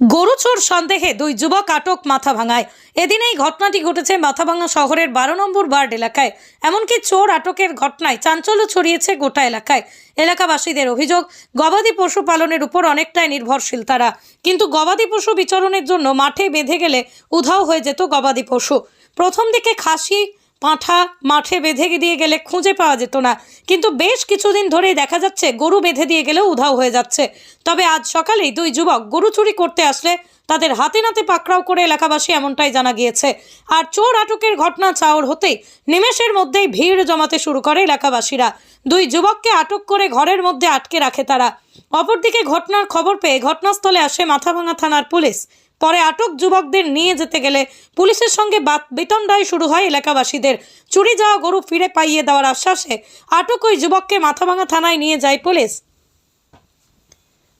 গরু চোর সন্দেহে দুই যুবক আটক মাথা ভাঙায় এদিন এই ঘটনাটি ঘটেছে মাথাভাঙা শহরের বারো নম্বর ওয়ার্ড এলাকায়। এমনকি চোর আটকের ঘটনায় চাঞ্চল্য ছড়িয়েছে গোটা এলাকায়। এলাকাবাসীদের অভিযোগ, গবাদি পশু পালনের উপর অনেকটাই নির্ভরশীল তারা। কিন্তু গবাদি পশু বিচরণের জন্য মাঠে বেঁধে গেলে উধাও হয়ে যেত গবাদি পশু। প্রথম দিকে খাসি পাঁঠা মাঠে বেঁধে দিয়ে গেলে খুঁজে পাওয়া যেত না। কিন্তু বেশ কিছুদিন ধরেই দেখা যাচ্ছে গরু বেঁধে দিয়ে গেলেও উধাও হয়ে যাচ্ছে। তবে আজ সকালেই দুই যুবক গরু চুরি করতে আসলে তাদের হাতে নাতে পাকড়াও করে এলাকাবাসী এমনটাই জানা গিয়েছে। আর চোর আটকের ঘটনা চাওর হতেই নিমেষের মধ্যেই ভিড় জমাতে শুরু করে এলাকাবাসীরা। দুই যুবককে আটক করে ঘরের মধ্যে আটকে রাখে তারা। অপরদিকে ঘটনার খবর পেয়ে ঘটনাস্থলে আসে মাথাভাঙা থানার পুলিশ। পরে আটক যুবকদের নিয়ে যেতে গেলে পুলিশের সঙ্গে বাত- বিতণ্ডায় শুরু হয় এলাকাবাসীদের চুরি যাওয়া গরু ফিরে পাইয়ে দেওয়ার আশ্বাসে আটক ওই যুবককে মাথাভাঙা থানায় নিয়ে যায় পুলিশ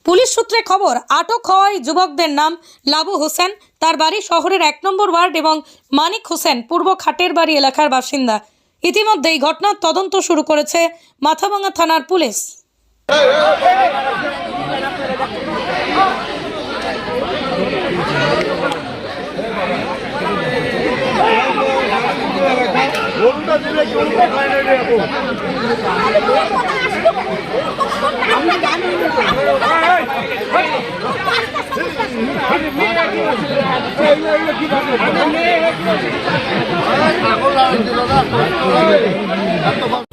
পুলিশ সূত্রে খবর আটক হওয়া যুবকদের নাম লাবু হোসেন তার বাড়ি শহরের এক নম্বর ওয়ার্ড এবং মানিক হোসেন পূর্ব খাটের বাড়ি এলাকার বাসিন্দা ইতিমধ্যে এই ঘটনার তদন্ত শুরু করেছে মাথাভাঙা থানার পুলিশ গরুটা দিলে গরুটা খায় না রে এখন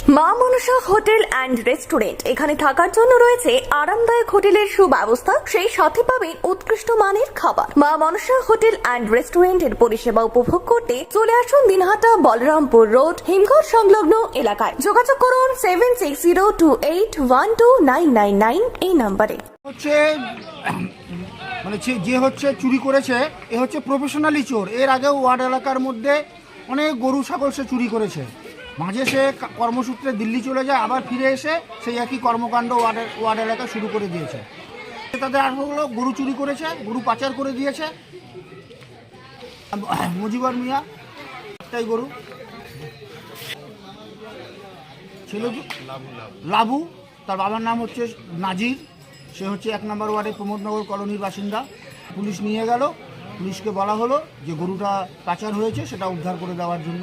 মা মনসা হোটেল অ্যান্ড রেস্টুরেন্ট। এখানে থাকার জন্য রয়েছে আরামদায়ক হোটেলের সুব্যবস্থা। সেই সাথে পাবেন উৎকৃষ্ট মানের খাবার। মা মনসা হোটেল অ্যান্ড রেস্টুরেন্টের পরিষেবা উপভোগ করতে চলে আসুন দিনহাটা, বলরামপুর রোড, হিমঘর সংলগ্ন এলাকায়। যোগাযোগ করুন seven six zero two eight one two nine nine nine এই নম্বরে। হচ্ছে মানে যে- হচ্ছে চুরি করেছে, এ হচ্ছে প্রফেশনালি চোর। এর আগেও ওয়ার্ড এলাকার মধ্যে অনেক গরু, ছাগল সে চুরি করেছে। মাঝে সে কর্মসূত্রে দিল্লি চলে যায়, আবার ফিরে এসে সেই একই কর্মকাণ্ড ওয়ার্ড ওয়ার্ড এলাকা শুরু করে দিয়েছে। তাদের আর হলো গরু চুরি করেছে, গরু পাচার করে দিয়েছে। মুজিবর মিয়া, একটাই গরু। ছেলে লাবু। তার বাবার নাম হচ্ছে নাজির। সে হচ্ছে এক নম্বর ওয়ার্ডে প্রমোদনগর কলোনির বাসিন্দা। পুলিশ নিয়ে গেল। পুলিশকে বলা হলো যে গরুটা পাচার হয়েছে, সেটা উদ্ধার করে দেওয়ার জন্য।